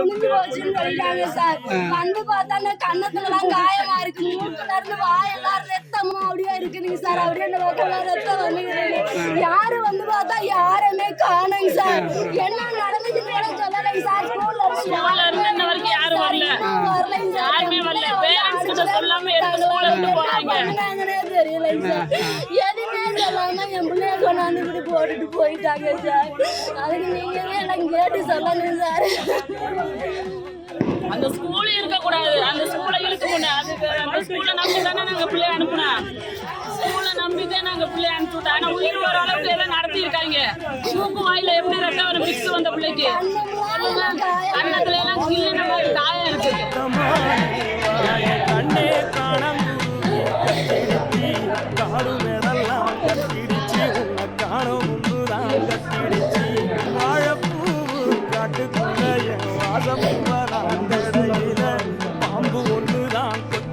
முடிஞ்சு போச்சுன்னு சொல்லிட்டாங்க சார் வந்து பார்த்தா அந்த கண்ணத்துல எல்லாம் காயமா இருக்கு மூக்குல இருந்து வாயெல்லாம் ரத்தமா அப்படியே இருக்குதுங்க சார் அப்படியே அந்த பக்கம் ரத்தம் வந்துக்கிறேன் யாரு வந்து பார்த்தா யாருமே காணுங்க சார் என்ன நடந்துச்சுன்னு எனக்கு சொல்லலைங்க சார் ஸ்கூல்ல இருந்து இன்ன வரைக்கும் யாரும் வரல. யாருமே வரல. கிட்ட சொல்லாம ஸ்கூல்ல இருந்து தெரியலைங்க சார் எதுவுமே சொல்லாம என் பிள்ளைய கொண்டாந்து இப்படி போட்டுட்டு போயிட்டாங்க சார் அதுக்கு நீங்க சொல்லணும் சார் அந்த ஸ்கூல் இருக்க கூடாது அந்த ஸ்கூலை இழுக்க முடியாது அதுக்கு அந்த ஸ்கூலை நம்பி தானே நாங்க பிள்ளைய அனுப்புனோம் ஸ்கூலை நம்பி தான் நாங்க பிள்ளைய அனுப்பிவிட்டோம். ஆனா உயிர் வர அளவுக்கு எல்லாம் நடத்தி இருக்காங்க மூக்கு வாயில எப்படி ரத்தம் வரும் பிக்ஸ் வந்த பிள்ளைக்கு? கண்ணத்துல எல்லாம் கிள்ளின மாதிரி காயம் இருக்குது வாசம் வராங்க